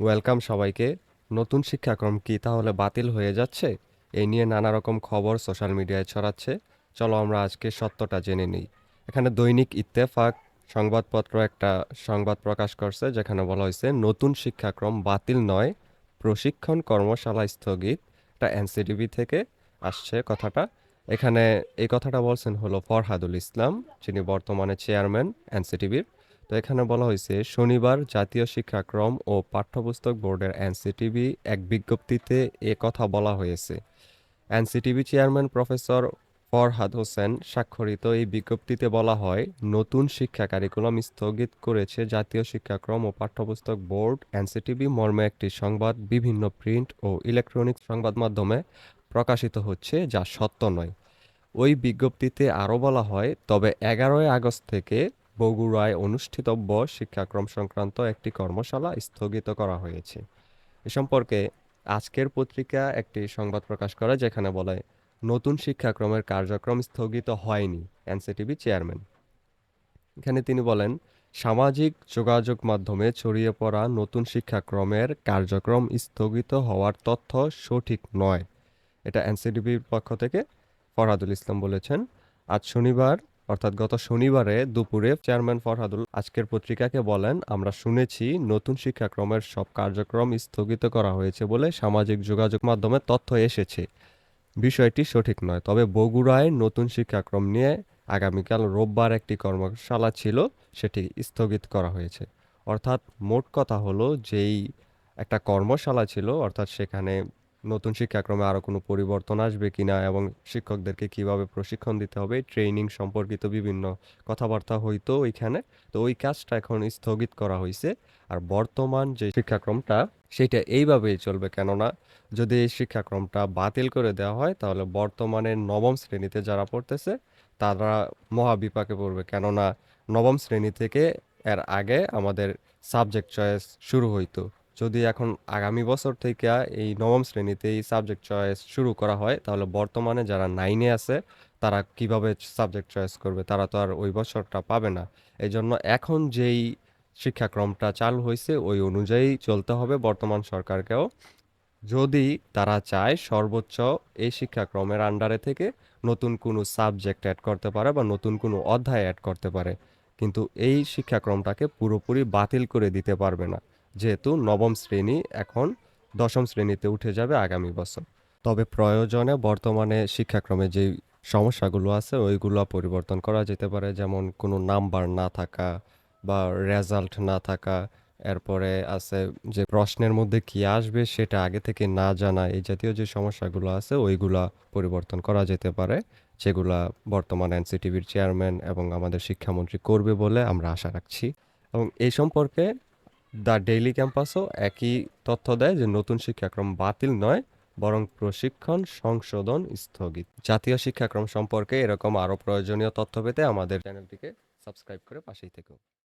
Welcome সবাইকে। নতুন শিক্ষাক্রম কি তাহলে বাতিল হয়ে যাচ্ছে? এই নিয়ে নানা রকম খবর সোশ্যাল মিডিয়ায় ছড়াচ্ছে। চলো আমরা আজকে সত্যটা জেনে নিই। এখানে দৈনিক ইত্তেফাক, সংবাদপত্র একটা সংবাদ প্রকাশ করছে, যেখানে বলা হয়েছে, নতুন শিক্ষাক্রম বাতিল নয়, প্রশিক্ষণ কর্মশালা স্থগিত, এটা এনসিডিবি থেকে আসছে কথাটা। এখানে এই কথাটা বলছেন হলো ফরহাদুল ইসলাম, যিনি বর্তমানে চেয়ারম্যান এনসিটিভির। তো এখানে বলা হয়েছে, শনিবার জাতীয় শিক্ষাক্রম ও পাঠ্যপুস্তক বোর্ডের এনসিটিভি এক বিজ্ঞপ্তিতে এ কথা বলা হয়েছে। NCTV chairman professor Farhad Hossain স্বাক্ষরিত এই বিজ্ঞপ্তিতে বলা হয়, নতুন শিক্ষা কারিকুলাম স্থগিত করেছে জাতীয় শিক্ষাক্রম ও পাঠ্যপুস্তক বোর্ড এনসিটিভি মর্মে একটি সংবাদ, বিভিন্ন প্রিন্ট ও ইলেকট্রনিক সংবাদ মাধ্যমে প্রকাশিত হচ্ছে যা সত্য নয়। ওই বিজ্ঞপ্তিতে আরও বলা হয়, তবে এগারোই আগস্ট থেকে বগুড়ায় অনুষ্ঠিতব্য শিক্ষাক্রম সংক্রান্ত একটি কর্মশালা স্থগিত করা হয়েছে। এ সম্পর্কে আজকের পত্রিকা একটি সংবাদ প্রকাশ করে যেখানে বলে, নতুন শিক্ষাক্রমের কার্যক্রম স্থগিত হয়নি, এনসিটিভি চেয়ারম্যান। এখানে তিনি বলেন, সামাজিক যোগাযোগ মাধ্যমে ছড়িয়ে পড়া নতুন শিক্ষাক্রমের কার্যক্রম স্থগিত হওয়ার তথ্য সঠিক নয়। এটা এনসিডিবির পক্ষ থেকে ফরহাদুল ইসলাম বলেছেন। আজ শনিবার অর্থাৎ গত শনিবারে দুপুরে চেয়ারম্যান ফরহাদুল আজকের পত্রিকাকে বলেন, আমরা শুনেছি নতুন শিক্ষাক্রমের সব কার্যক্রম স্থগিত করা হয়েছে বলে সামাজিক যোগাযোগ মাধ্যমে তথ্য এসেছে। বিষয়টি সঠিক নয়। তবে বগুড়ায় নতুন শিক্ষাক্রম নিয়ে আগামীকাল রোববার একটি কর্মশালা ছিল, সেটি স্থগিত করা হয়েছে। অর্থাৎ মোট কথা হলো, যেই একটা কর্মশালা ছিল, অর্থাৎ সেখানে নতুন শিক্ষাক্রমে আরও কোনো পরিবর্তন আসবে কিনা এবং শিক্ষকদেরকে কীভাবে প্রশিক্ষণ দিতে হবে ট্রেনিং সম্পর্কিত বিভিন্ন কথাবার্তা হইতো ওইখানে। তো ওই কাজটা এখন স্থগিত করা হয়েছে আর বর্তমান যে শিক্ষাক্রমটা, সেটা এইভাবেই চলবে। কেননা, যদি এই শিক্ষাক্রমটা বাতিল করে দেওয়া হয়, তাহলে বর্তমানে নবম শ্রেণীতে যারা পড়তেছে, তারা মহাবিপাকে পড়বে। কেননা, নবম শ্রেণি থেকে এর আগে আমাদের সাবজেক্ট চয়েস শুরু হইতো। যদি এখন আগামী বছর থেকে এই নবম শ্রেণীতে এই সাবজেক্ট চয়েস শুরু করা হয়, তাহলে বর্তমানে যারা নাইনে আছে, তারা কীভাবে সাবজেক্ট চয়েস করবে? তারা তো আর ওই বছরটা পাবে না। এই জন্য এখন যেই শিক্ষাক্রমটা চালু হয়েছে, ওই অনুযায়ী চলতে হবে বর্তমান সরকারকেও। যদি তারা চায় সর্বোচ্চ এই শিক্ষাক্রমের আন্ডারে থেকে নতুন কোনো সাবজেক্ট অ্যাড করতে পারে বা নতুন কোনো অধ্যায় অ্যাড করতে পারে, কিন্তু এই শিক্ষাক্রমটাকে পুরোপুরি বাতিল করে দিতে পারবে না। যেহেতু নবম শ্রেণি এখন দশম শ্রেণীতে উঠে যাবে আগামী বছর। তবে প্রয়োজনে বর্তমানে শিক্ষাক্রমে যেই সমস্যাগুলো আছে, ওইগুলো পরিবর্তন করা যেতে পারে। যেমন কোনো নাম্বার না থাকা বা রেজাল্ট না থাকা। এরপরে আছে যে প্রশ্নের মধ্যে কি আসবে সেটা আগে থেকে না জানা। এই জাতীয় যে সমস্যাগুলো আছে, ওইগুলা পরিবর্তন করা যেতে পারে, যেগুলা বর্তমান এনসিটিভির চেয়ারম্যান এবং আমাদের শিক্ষামন্ত্রী করবে বলে আমরা আশা রাখছি। এবং এই সম্পর্কে দ্য ডেইলি ক্যাম্পাসও একই তথ্য দেয় যে নতুন শিক্ষাক্রম বাতিল নয়, বরং প্রশিক্ষণ, সংশোধন স্থগিত। জাতীয় শিক্ষাক্রম সম্পর্কে এরকম আরও প্রয়োজনীয় তথ্য পেতে আমাদের চ্যানেলটিকে সাবস্ক্রাইব করে পাশেই থেকো।